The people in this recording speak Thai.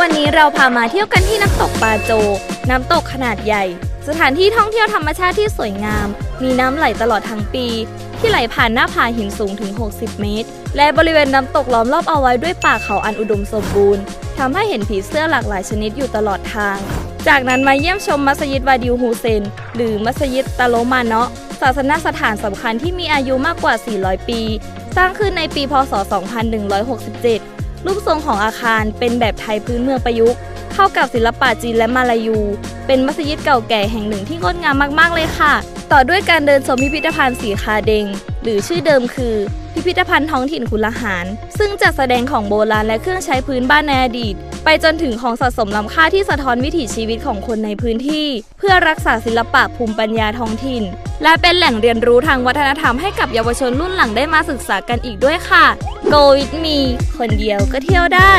วันนี้เราพามาเที่ยวกันที่น้ำตกปาโจ น้ำตกขนาดใหญ่ สถานที่ท่องเที่ยวธรรมชาติที่สวยงาม มีน้ำไหลตลอดทั้งปี ที่ไหลผ่านหน้าผาหินสูงถึง 60 เมตร และบริเวณน้ำตกล้อมรอบเอาไว้ด้วยป่าเขาอันอุดมสมบูรณ์ทำให้เห็นผีเสื้อหลากหลายชนิดอยู่ตลอดทาง จากนั้นมาเยี่ยมชมมัสยิดวาดิวฮูเซน หรือมัสยิดตะโลมาเนาะศาสนสถานสำคัญที่มีอายุมากกว่า 400 ปี สร้างขึ้นในปี พศ 2167 รูปทรงของอาคารเป็นแบบไทยพื้นเมืองประยุกต์ เข้ากับศิลปะจีนและมาลายู เป็นมัสยิดเก่าแก่แห่งหนึ่งที่งดงามมาก ๆ เลยค่ะ ต่อด้วยการเดินชมพิพิธภัณฑ์สีคาเดง หรือชื่อเดิมคือ พิพิธภัณฑ์ท้องถิ่นคุลหาร ซึ่งจัดแสดงของโบราณและเครื่องใช้พื้นบ้านในอดีต ไปจนถึงของสะสมล้ำค่าที่สะท้อนวิถีชีวิตของคนในพื้นที่ เพื่อรักษาศิลปะภูมิปัญญาท้องถิ่น และเป็นแหล่งเรียนรู้ทางวัฒนธรรมให้กับเยาวชนรุ่นหลังได้มาศึกษากันอีกด้วยค่ะ Go with me คนเดียวก็เที่ยวได้